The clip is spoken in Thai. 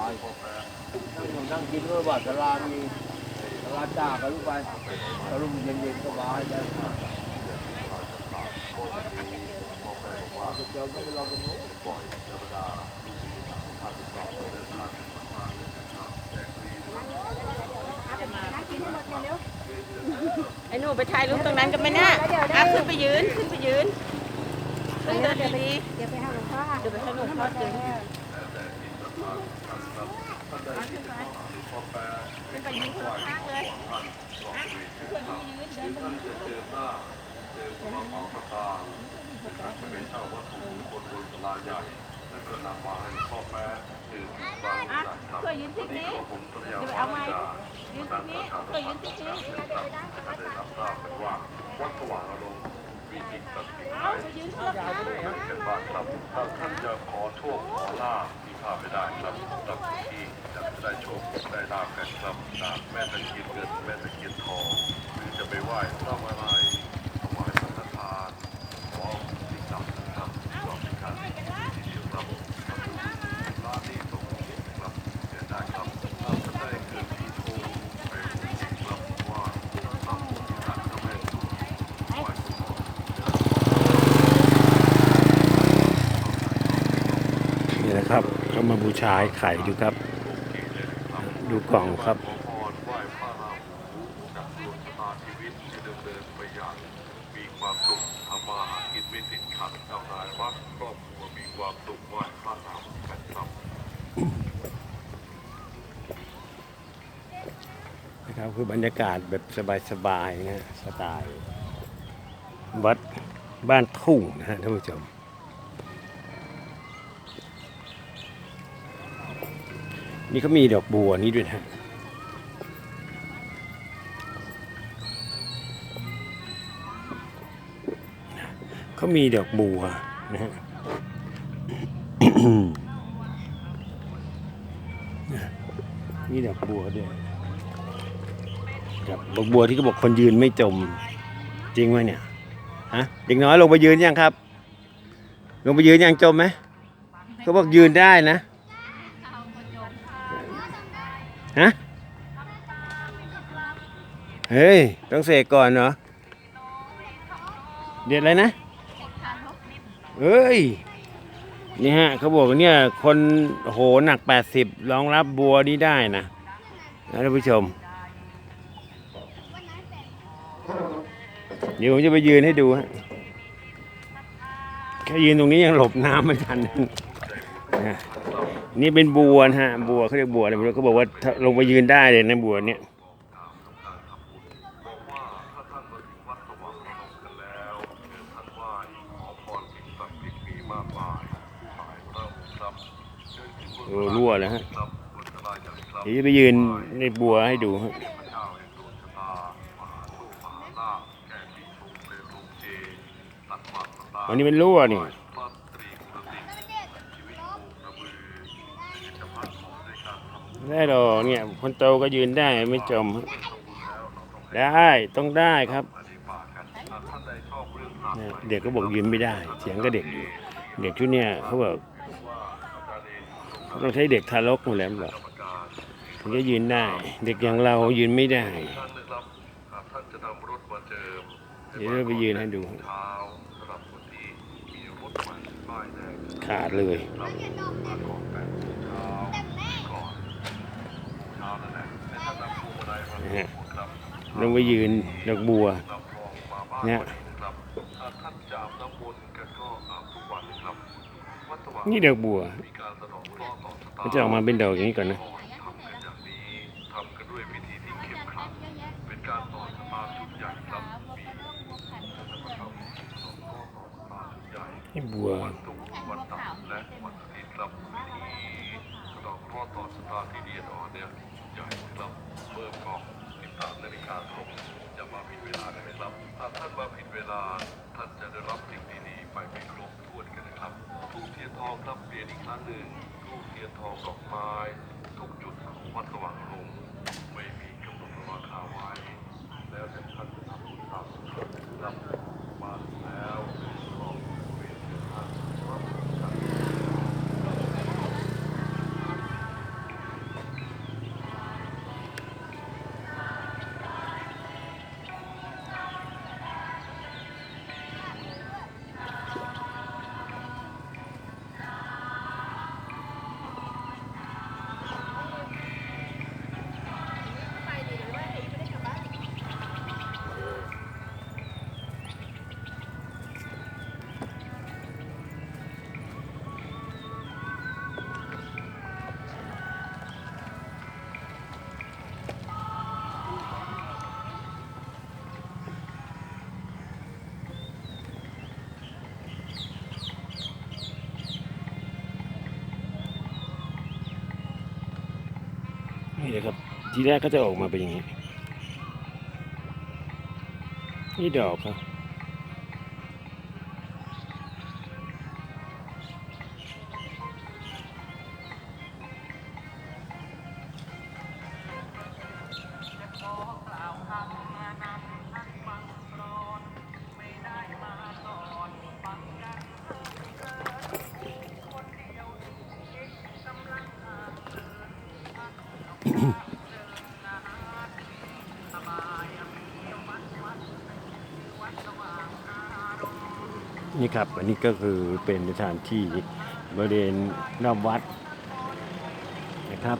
ายนั่งอยู่นั่งกินก็ว่าสลามีสลาจ้ากันลูกไปสรุปเย็นๆสบายได้เจอก็ไปลองกันดูไอ้หนูไปถ่ายรูปตรงนั้นกันไหมเนี่ยอะขึ้นไปยืน ขึ้นไปยืนขึ้นเดินดีเดี๋ยวไปหาหลวงพ่อๆเดี๋ยวไปให้หนูพ่อดึงขึ้นไป ยืนคนละข้างเลยอะเพื่อนที่ยืนเดินไปยืนอะเพื่อนยืนที่นี้เดี๋ยวไปเอาไม้ยืนที่นี้เพื่อนยืนที่นี้เอาไปยืนคนละข้างถ้าท่านจะขอโชคขอลาบมีพาไปได้ครับกับที่จะได้โชคได้ลาบกันครับจากแม่ตะเคียนเงินแม่ตะเคียนทองหรือจะไปไหว้พระมาลัยถวายสังฆทานขอสิ่งต่างๆครับรวมกันที่เดียวครับลาดีตรงนี้ครับเสียได้ครับถ้าจะได้เกิดที่โทไปครับว่าทำบุญที่ท่านจะไม่ถูกไหว้คุณพ่อ ครับเขามาบูชาไข่ดูครับ ดูกล่องครับนะครับคือบรรยากาศแบบสบายๆนะสไตล์วัดบ้านทุ่งนะฮะท่านผู้ชม นี่เขามีดอกบัวนี่ด้วยนะฮะเขามีดอกบัวนะฮะนี่ดอกบัวด้วยครับดอกบัวที่เขาบอกคนยืนไม่จม จริงไหมเนี่ยฮะเด็กน้อยลงไปยืนยังครับ ลงไปยืนยังจมไหมเขาบอกยืนได้นะ ฮะ เฮ้ย ต้องเสกก่อนเหรอ เด็ดอะไรนะเอ้ย นี่ฮะเขาบอกว่าเนี่ย คนโหหนัก 80รองรับบัวนี้ได้นะนะท่านผู้ชม เดี๋ยวผมจะไปยืนให้ดูฮะแค่ยืนตรงนี้ยังหลบน้ำไม่ทัน นะนี่เป็นบัวนะฮะบัวเขาเรียกบัวอะไรไม่รู้เขาบอกว่าลงไปยืนได้เลยในะบัวเนี่ยบอกว่าถ้าท่านมาถึงวัดสว่างอารมณ์กันแล้วเชิญท่านไหว้ขอพรสิ่งศักดิ์สิทธิ์มีมากมายโอ้รั่วแล้วฮะเดี๋ยวจะไปยืนในบัวให้ดูฮะอันนี้เป็นรั่วนี่ พระตรีมุรติชีวิตโคกระบือเป็นจะพัดของในการทำ ได้หรอเนี่ย คนโตก็ยืนได้ไม่จม ได้ต้องได้ครับเด็กก็บอกยืนไม่ได้ เสียงก็เด็กอยู่เด็กชุดเนี้ยเขาบอกต้องใช้เด็กทารกหมดแล้วบอกถึงจะยืนได้ เด็กอย่างเรายืนไม่ได้เดี๋ยวไปยืนให้ดู ขาดเลย นะฮะลงไปยืนดอกบัวเนี่ยครับถ้าท่านจะอาบน้ำมนต์กันก็อาบทุกวันนะครับวัดสว่างนี่ดอกบัวมีการสะเดอกเคราะห์ต่อชะตามันจะออกมาเป็นดอกอย่างนี้ก่อนนะทำกันอย่ ทองครับเปลี่ยนอีกครั้งหนึ่งทูบเทียนทองดอกไม้ทุกจุดของวัดสว่างอารมไม่มีกำหนดราคาไว้ แล้วแต่ท่าน นี่นะครับ ทีแรกก็จะออกมาเป็นอย่างนี้ นี่ดอกครับ นี่ครับ อันนี้ก็คือเป็นสถานที่บริเวณรอบวัดนะครับ